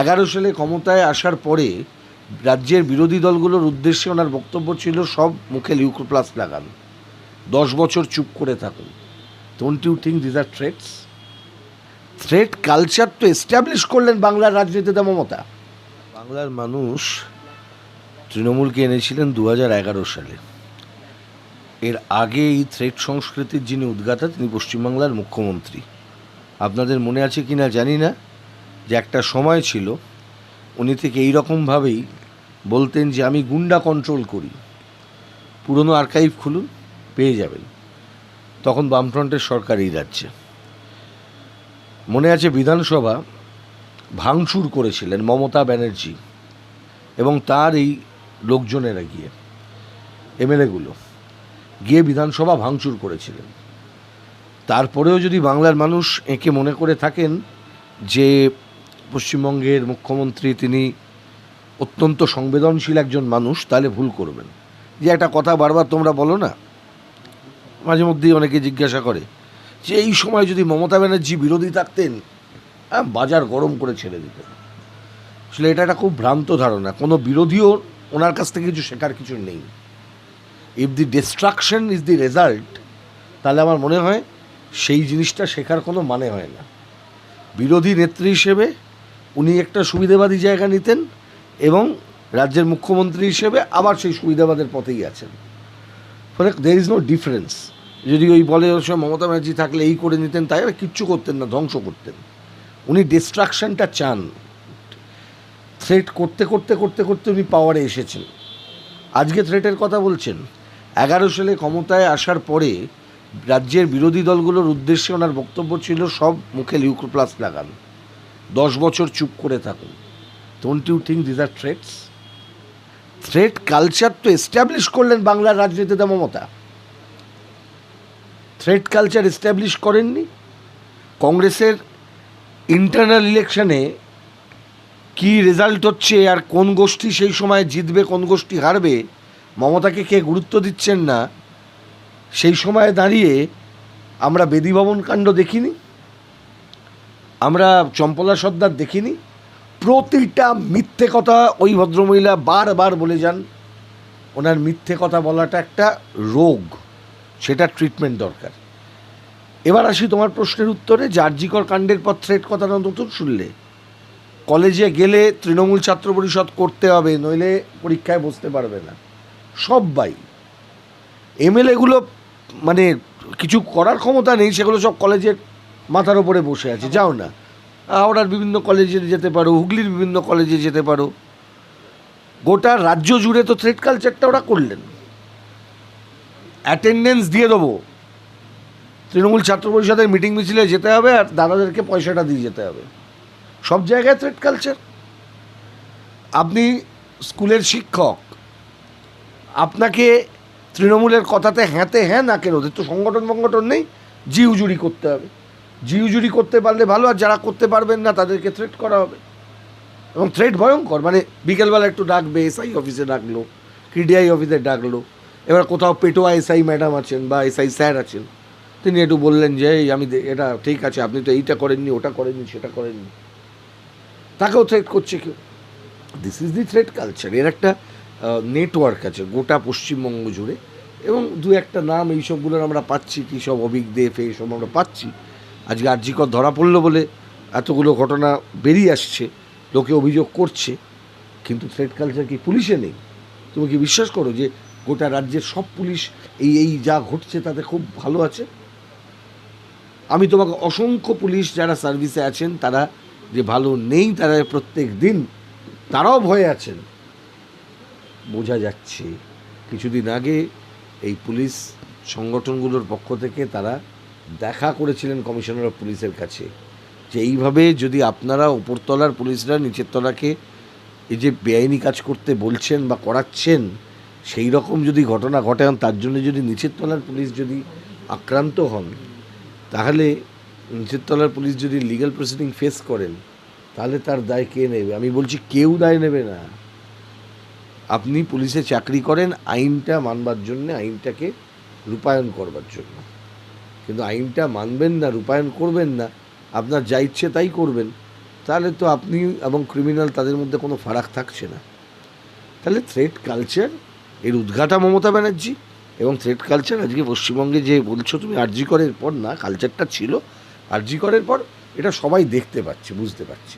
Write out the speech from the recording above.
এগারো সালে ক্ষমতায় আসার পরে রাজ্যের বিরোধী দলগুলোর উদ্দেশ্যে ওনার বক্তব্য ছিল, সব মুখে লিউকোপ্লাস লাগান। দশ বছর চুপ করে থাকুন। Don't you think this are threats threat culture তো এস্টাবলিশ করলেন বাংলার রাজনীতিতে মমতা। বাংলার মানুষ তৃণমূলকে এনেছিলেন দু হাজার এগারো সালে। এর আগে এই থ্রেট সংস্কৃতির যিনি উদ্গাতা, তিনি পশ্চিমবাংলার মুখ্যমন্ত্রী। আপনাদের মনে আছে কি না জানি না। যে একটা সময় ছিল, উনি থেকে এই রকমভাবেই বলতেন যে, আমি গুন্ডা কন্ট্রোল করি। পুরনো আর্কাইভ খুলুন, পেয়ে যাবেন। তখন বামফ্রন্টের সরকার এই রাজ্যে। মনে আছে বিধানসভা ভাঙচুর করেছিলেন মমতা ব্যানার্জি এবং তার এই লোকজনেরা গিয়ে, এমএলএগুলো, গিয়ে বিধানসভা ভাঙচুর করেছিলেন। তারপরেও যদি বাংলার মানুষ একে মনে করে থাকেন যে পশ্চিমবঙ্গের মুখ্যমন্ত্রী তিনি অত্যন্ত সংবেদনশীল একজন মানুষ, তাহলে ভুল করবেন। যে একটা কথা বারবার তোমরা বলো না, মাঝে মধ্যেই অনেকে জিজ্ঞাসা করে, যে এই সময় যদি মমতা ব্যানার্জি বিরোধী থাকতেন হ্যাঁ বাজার গরম করে ছেড়ে দিতেন। আসলে এটা একটা খুব ভ্রান্ত ধারণা। কোনো বিরোধীও ওনার কাছ থেকে কিছু শেখার কিছু নেই। If the destruction is the result তাহলে আমার মনে হয় সেই জিনিসটা শেখার কোনো মানে হয় না। বিরোধী নেত্রী হিসেবে উনি একটা সুবিধাবাদী জায়গা নিতেন এবং রাজ্যের মুখ্যমন্ত্রী হিসেবে আবার সেই সুবিধাবাদের পথেই আছেন। ফলে দের ইজ নো ডিফারেন্স যদি ওই বলে সময় মমতা ব্যানার্জি থাকলে এই করে নিতেন, তাই কিচ্ছু করতেন না, ধ্বংস করতেন। উনি ডিস্ট্রাকশনটা চান। থ্রেট করতে করতে করতে করতে উনি পাওয়ারে এসেছেন। আজকে থ্রেটের কথা বলছেন। এগারো সালে ক্ষমতায় আসার পরে রাজ্যের বিরোধী দলগুলোর উদ্দেশ্যে ওনার বক্তব্য ছিল, সব মুখে লিউকোপ্লাস লাগান। দশ বছর চুপ করে থাকুন। Don't you think this are threats threat culture তো এস্টাবলিশ করলেন বাংলার রাজনীতিতে মমতা। থ্রেট কালচার এস্টাবলিশ করেননি। কংগ্রেসের ইন্টারনাল ইলেকশনে কি রেজাল্ট হচ্ছে আর কোন গোষ্ঠী সেই সময় জিতবে, কোন গোষ্ঠী হারবে, মমতাকে কে গুরুত্ব দিচ্ছেন না, সেই সময়ে দাঁড়িয়ে আমরা বেদী ভবন কাণ্ড দেখিনি। আমরা চম্পলা সর্দার দেখিনি। প্রতিটা মিথ্যে কথা ওই ভদ্রমহিলা বারবার বলে যান। ওনার মিথ্যে কথা বলাটা একটা রোগ, সেটা ট্রিটমেন্ট দরকার। এবার আসি তোমার প্রশ্নের উত্তরে, জার্জিকর কাণ্ডের পর থ্রেট কথাটা নতুন শুনলে? কলেজে গেলে তৃণমূল ছাত্র পরিষদ করতে হবে, নইলে পরীক্ষায় বসতে পারবে না। সবাই এমএলএগুলো মানে কিছু করার ক্ষমতা নেই, সেগুলো সব কলেজের মাথার ওপরে বসে আছে, যাও না। হাওড়ার বিভিন্ন কলেজে যেতে পারো, হুগলির বিভিন্ন কলেজে যেতে পারো। গোটা রাজ্য জুড়ে তো থ্রেড কালচারটা ওরা করলেন। অ্যাটেন্ডেন্স দিয়ে দেবো। তৃণমূল ছাত্র পরিষদের মিটিং মিছিলে যেতে হবে আর দাদাদেরকে পয়সাটা দিয়ে যেতে হবে। সব জায়গায় থ্রেড কালচার আপনি স্কুলের শিক্ষক, আপনাকে তৃণমূলের কথাতে হ্যাঁতে হ্যাঁ না কেন ওদের তো সংগঠন সংগঠন নেই, জি উজুরি করতে হবে। জি উজুরি করতে পারলে ভালো, আর যারা করতে পারবেন না, তাদেরকে থ্রেট করা হবে। এবং থ্রেট ভয়ঙ্কর মানে বিকেলবেলা একটু ডাকবে এসআই অফিসে ডাকলো কিডিআই অফিসে ডাকলো, এবার কোথাও পেটোয়া এসআই ম্যাডাম আছেন বা এসআই স্যার আছেন, তিনি একটু বললেন যে, এই, আমি এটা ঠিক আছে, আপনি তো এইটা করেননি, ওটা করেননি, সেটা করেননি। তাকেও থ্রেট করছে কেউ। This is the threat culture এর একটা নেটওয়ার্ক আছে, গোটা পশ্চিমবঙ্গ জুড়ে। এবং দু একটা নাম এইসবগুলোর আমরা পাচ্ছি, কী সব অভিজ্ঞদেব এইসব আমরা পাচ্ছি। আজকে আর্যিকর ধরা পড়ল বলে এতগুলো ঘটনা বেরিয়ে আসছে, লোকে অভিযোগ করছে, কিন্তু থ্রেট কালচার কি পুলিশে নেই? তুমি কি বিশ্বাস করো যে গোটা রাজ্যের সব পুলিশ এই এই যা ঘটছে তাতে খুব ভালো আছে? আমি তোমাকে অসংখ্য পুলিশ যারা সার্ভিসে আছেন, তারা যে ভালো নেই, তারা প্রত্যেক দিন, তারাও ভয়ে আছেন। বোঝা যাচ্ছে, কিছুদিন আগে এই পুলিশ সংগঠনগুলোর পক্ষ থেকে তারা দেখা করেছিলেন কমিশনার অফ পুলিশের কাছে, যে এইভাবে যদি আপনারা উপরতলার পুলিশরা, নিচের তলাকে এই যে বেআইনি কাজ করতে বলছেন বা করাচ্ছেন, সেই রকম যদি ঘটনা ঘটে তার জন্য যদি নিচের তলার পুলিশ যদি আক্রান্ত হন, তাহলে নিচের তলার পুলিশ যদি লিগ্যাল প্রসিডিং ফেস করেন, তাহলে তার দায় কে নেবে? আমি বলছি কেউ দায় নেবে না। আপনি পুলিশে চাকরি করেন, আইনটা মানবার জন্য, আইনটাকে রূপায়ণ করবার জন্য। কিন্তু আইনটা মানবেন না, রূপায়ণ করবেন না, আপনার যা ইচ্ছে তাই করবেন, তাহলে তো আপনি এবং ক্রিমিনাল তাদের মধ্যে কোনো ফারাক থাকছে না। তাহলে থ্রেড কালচার এর উদ্ঘাটা মমতা ব্যানার্জি এবং থ্রেড কালচার আজকে পশ্চিমবঙ্গে যে বলছো তুমি, আর্জি করের পর না কালচারটা ছিল, আর্জি করের পর এটা সবাই দেখতে পাচ্ছে, বুঝতে পারছে।